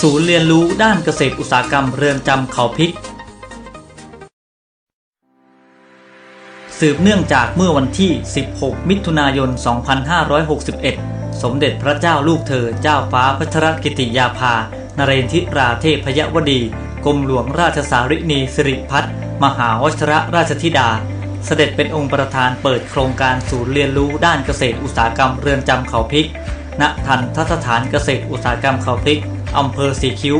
ศูนย์เรียนรู้ด้านเกษตรอุตสาหกรรมเรือนจำเขาพริก สืบเนื่องจากเมื่อวันที่ 16 มิถุนายน 2561 สมเด็จพระเจ้าลูกเธอเจ้าฟ้าพัชรกิติยาภานเรนทิราเทพยวดี กรมหลวงราชสารินีสิริพัฒน์มหาวชรราชธิดา เสด็จเป็นองค์ประธานเปิดโครงการศูนย์เรียนรู้ด้านเกษตรอุตสาหกรรมเรือนจำเขาพริก ณทันทสถานเกษตรอุตสาหกรรมเขาพริกอำเภอสีคิ้ว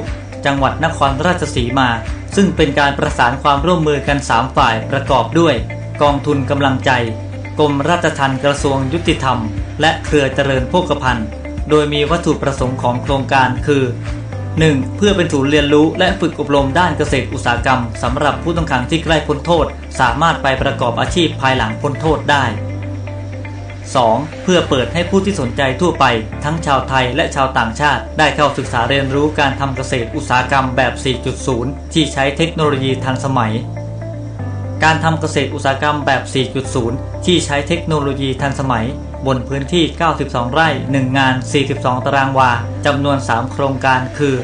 จังหวัดนครราชสีมา ซึ่งเป็นการประสานความร่วมมือกัน 3 ฝ่ายประกอบด้วย กองทุนกำลังใจ กรมราชทัณฑ์กระทรวงยุติธรรม และเครือเจริญโภคภัณฑ์ โดยมีวัตถุประสงค์ของโครงการคือ 1. เพื่อเป็นศูนย์เรียนรู้และฝึกอบรมด้านเกษตรอุตสาหกรรมสำหรับผู้ต้องขังที่ใกล้พ้นโทษ สามารถไปประกอบอาชีพภายหลังพ้นโทษได้ 2. เพื่อเปิดให้ผู้ที่สนใจทั่วไป ทั้งชาวไทยและชาวต่างชาติ ได้เข้าศึกษาเรียนรู้การทำเกษตรอุตสาหกรรมแบบ 4.0 ที่ใช้เทคโนโลยีทันสมัย การทำเกษตรอุตสาหกรรมแบบ 4.0 ที่ใช้เทคโนโลยีทันสมัย บนพื้นที่ 92 ไร่ 1 งาน 42 ตารางวาจำนวน 3 โครงการคือ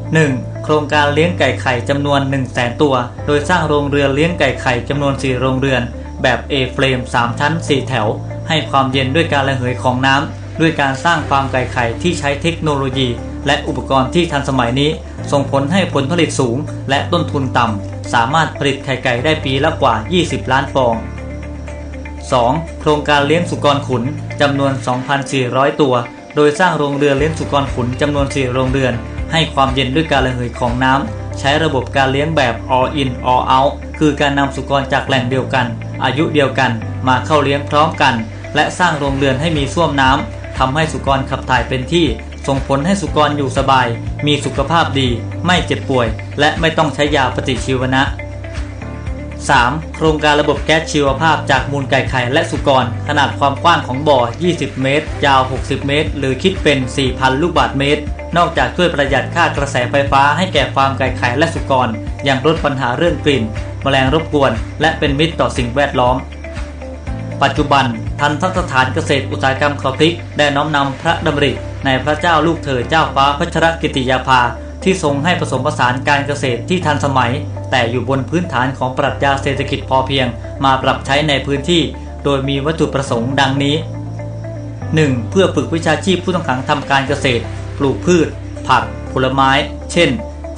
1. โครงการเลี้ยงไก่ไข่จำนวน 1 0 0 0 0แตัว โดยสร้างโรงเรือนเลี้ยงไก่ไข่จำนวน 4 โรงเรือน แบบ A เฟรม3ชั้น 4 แถว ให้ความเย็นด้วยการระเหยของน้ำด้วยการสร้างฟาร์มไก่ไข่ที่ใช้เทคโนโลยี และอุปกรณ์ที่ทันสมัยนี้ ส่งผลให้ผลผลิตสูง และต้นทุนต่ำสามารถผลิตไข่ไก่ได้ปีละกว่า 20 ล้านฟอง 2. โครงการเลี้ยงสุกรขุนจำนวน 2,400 ตัว โดยสร้างโรงเรือนเลี้ยงสุกรขุนจำนวน 4 โรงเรือน ให้ความเย็นด้วยการระเหยของน้ำใช้ระบบการเลี้ยงแบบ all in all out คือการนำสุกรจากแหล่งเดียวกัน อายุเดียวกัน มาเข้าเลี้ยงพร้อมกัน และสร้างโรงเรือนให้มีส้วมน้ำทำให้สุกรขับถ่ายเป็นที่ ส่งผลให้สุกรอยู่สบาย มีสุขภาพดี ไม่เจ็บป่วย และไม่ต้องใช้ยาปฏิชีวนะ 3. โครงการระบบแก๊สชีวภาพจากมูลไก่ไข่และสุกร ขนาดความกว้างของบ่อ 20 เมตร ยาว 60 เมตร หรือคิดเป็น 4,000 ลูกบาศก์เมตร นอกจากช่วยประหยัดค่ากระแสไฟฟ้าให้แก่ฟาร์มไก่ไข่และสุกรยังลดปัญหาเรื่องกลิ่น แมลงรบกวน และเป็นมิตรต่อสิ่งแวดล้อม ปัจจุบันทันทสถานเกษตรอุตสาหกรรมเขาพริกได้น้อมนำพระดำริในพระเจ้าลูกเธอเจ้าฟ้าพัชรกิติยาภา ที่ทรงให้ผสมผสานการเกษตรที่ทันสมัย แต่อยู่บนพื้นฐานของปรัชญาเศรษฐกิจพอเพียง มาปรับใช้ในพื้นที่ โดยมีวัตถุประสงค์ดังนี้ 1. เพื่อฝึกวิชาชีพผู้ต้องขังทำการเกษตร ปลูกพืช ผัก ผลไม้ เช่น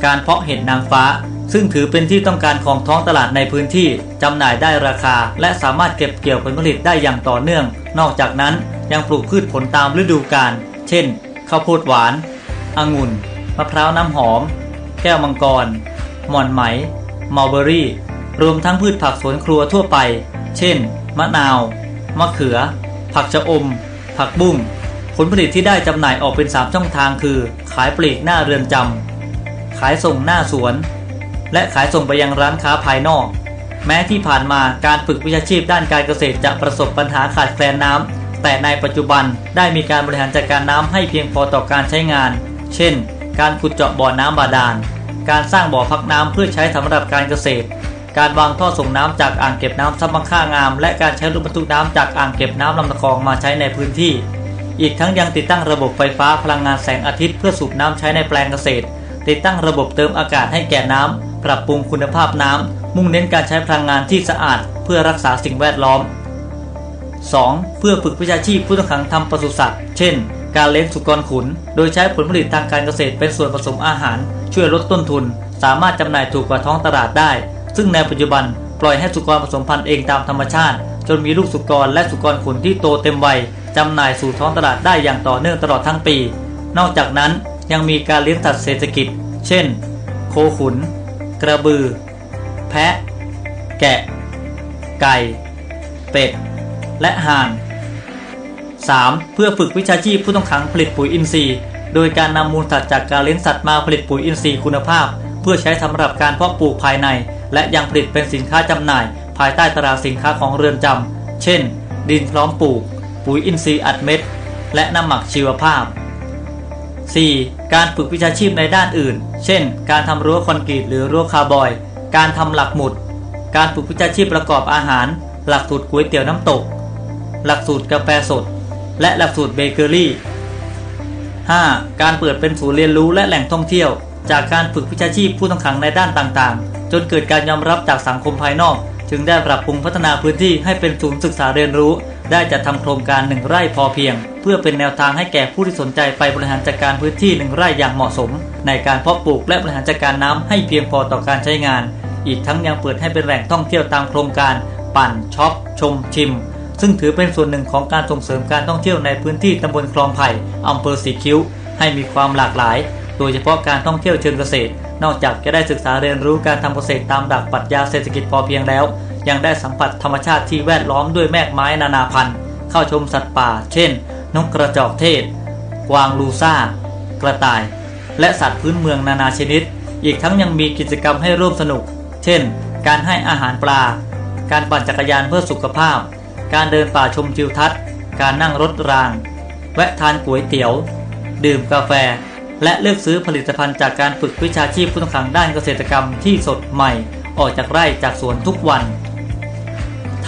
การเพาะเห็ดนางฟ้า ซึ่งถือเป็นที่ต้องการของท้องตลาดในพื้นที่จำหน่ายได้ราคา และสามารถเก็บเกี่ยวผลผลิตได้อย่างต่อเนื่อง นอกจากนั้นยังปลูกพืชผลตามฤดูกาลเช่น ข้าวโพดหวาน องุ่น มะพร้าวน้ำหอม แก้วมังกร หม่อนไหม มัลเบอรี่ รวมทั้งพืชผักสวนครัวทั่วไป เช่น มะนาว มะเขือ ผักชะอม ผักบุ้ง ผลผลิตที่ได้จำหน่ายออกเป็น 3 ช่องทางคือ ขายปลีกหน้าเรือนจำ ขายส่งหน้าสวน และขายส่งไปยังร้านค้าภายนอก แม้ที่ผ่านมาการฝึกวิชาชีพด้านการเกษตรจะประสบปัญหาขาดแคลนน้ำแต่ในปัจจุบันได้มีการบริหารจัดการน้ำให้เพียงพอต่อการใช้งาน เช่น การขุดเจาะบ่อน้ำบาดาล การสร้างบ่อพักน้ำเพื่อใช้สำหรับการเกษตร การวางท่อส่งน้ำจากอ่างเก็บน้ำซับมังค่างาม และการใช้รถบรรทุกน้ำจากอ่างเก็บน้ำลำตะคองมาใช้ในพื้นที่ อีกทั้งยังติดตั้งระบบไฟฟ้าพลังงานแสงอาทิตย์เพื่อสูบน้ำใช้ในแปลงเกษตร ติดตั้งระบบเติมอากาศให้แก่น้ำ ปรับปรุงคุณภาพน้ำ มุ่งเน้นการใช้พลังงานที่สะอาดเพื่อรักษาสิ่งแวดล้อม 2. เพื่อฝึกวิชาชีพผู้ต้องขังทำปศุสัตว์ เช่น การเลี้ยงสุกรขุน โดยใช้ผลผลิตทางการเกษตรเป็นส่วนผสมอาหาร ช่วยลดต้นทุน สามารถจำหน่ายถูกกว่าท้องตลาดได้ ซึ่งในปัจจุบันปล่อยให้สุกรผสมพันธุ์เองตามธรรมชาติ จนมีลูกสุกรและสุกรขุนที่โตเต็มวัยจำหน่ายสู่ท้องตลาดได้อย่างต่อเนื่องตลอดทั้งปี นอกจากนั้นยังมีการเลี้ยงสัตว์เศรษฐกิจ เช่น โคขุน กระบือ แพะ แกะ ไก่ เป็ด และห่าน 3. เพื่อฝึกวิชาชีพผู้ต้องขังผลิตปุ๋ยอินทรีย์ โดยการนำมูลสัตว์จากการเลี้ยงสัตว์มาผลิตปุ๋ยอินทรีย์คุณภาพ เพื่อใช้สำหรับการเพาะปลูกภายใน และยังผลิตเป็นสินค้าจำหน่าย ภายใต้ตราสินค้าของเรือนจำเช่น ดินพร้อมปลูก ปุ๋ยอินทรีย์อัดเม็ด และน้ำหมักชีวภาพ 4. การฝึกวิชาชีพในด้านอื่น เช่น การทำรั้วคอนกรีตหรือรั้วคาร์บอย การทำหลักหมุด การฝึกวิชาชีพประกอบอาหาร หลักสูตรก๋วยเตี๋ยวน้ำตก หลักสูตรกาแฟสด และหลักสูตรเบเกอรี่ 5. การเปิดเป็นศูนย์เรียนรู้และแหล่งท่องเที่ยว จากการฝึกวิชาชีพผู้ต้องขังในด้านต่างๆ จนเกิดการยอมรับจากสังคมภายนอก จึงได้ปรับปรุงพัฒนาพื้นที่ให้เป็นศูนย์ศึกษาเรียนรู้ ได้จัดทำโครงการหนึ่งไร่พอเพียง เพื่อเป็นแนวทางให้แก่ผู้ที่สนใจไปบริหารจัดการพื้นที่หนึ่งไร่อย่างเหมาะสม ในการเพาะปลูกและบริหารจัดการน้ำให้เพียงพอต่อการใช้งาน อีกทั้งยังเปิดให้เป็นแหล่งท่องเที่ยวตามโครงการ ปั่นช็อปชมชิม ซึ่งถือเป็นส่วนหนึ่งของการส่งเสริมการท่องเที่ยวในพื้นที่ตำบลคลองไผ่อำเภอสีคิ้ว ให้มีความหลากหลาย โดยเฉพาะการท่องเที่ยวเชิงเกษตร นอกจากจะได้ศึกษาเรียนรู้การทำเกษตรตามหลักปรัชญาเศรษฐกิจพอเพียงแล้ว ยังได้สัมผัสธรรมชาติที่แวดล้อมด้วยแมกไม้นานาพันธุ์ เข้าชมสัตว์ป่า เช่น นกกระจอกเทศ กวางลูซ่า กระต่าย และสัตว์พื้นเมืองนานาชนิด อีกทั้งยังมีกิจกรรมให้ร่วมสนุก เช่น การให้อาหารปลา การปั่นจักรยานเพื่อสุขภาพ การเดินป่าชมทิวทัศน์ การนั่งรถราง แวะทานก๋วยเตี๋ยว ดื่มกาแฟ และเลือกซื้อผลิตภัณฑ์จากการฝึกวิชาชีพผู้ต้องขังด้านเกษตรกรรมที่สดใหม่ออกจากไร่จากสวนทุกวัน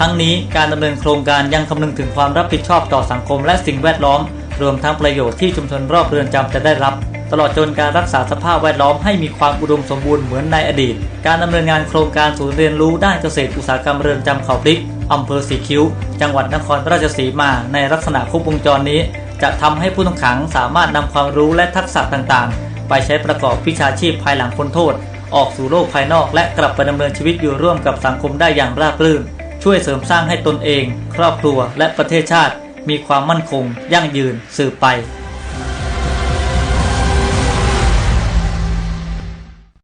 ทั้งนี้การดำเนินโครงการยังคำนึงถึงความรับผิดชอบต่อสังคมและสิ่งแวดล้อม รวมทั้งประโยชน์ที่ชุมชนรอบเรือนจำจะได้รับ ตลอดจนการรักษาสภาพแวดล้อมให้มีความอุดมสมบูรณ์เหมือนในอดีต การดำเนินงานโครงการศูนย์เรียนรู้ด้านเกษตรอุตสาหกรรมเรือนจำเขาพริกอำเภอสีคิ้ว จังหวัดนครราชสีมา ในลักษณะครบวงจรนี้ จะทำให้ผู้ต้องขังสามารถนำความรู้และทักษะต่างๆ ไปใช้ประกอบวิชาชีพภายหลังพ้นโทษ ออกสู่โลกภายนอก และกลับไปดำเนินชีวิตอยู่ร่วมกับสังคมได้อย่างราบรื่น ช่วยเสริมสร้างให้ตนเอง ครอบครัวและประเทศชาติ มีความมั่นคง ยั่งยืนสืบไป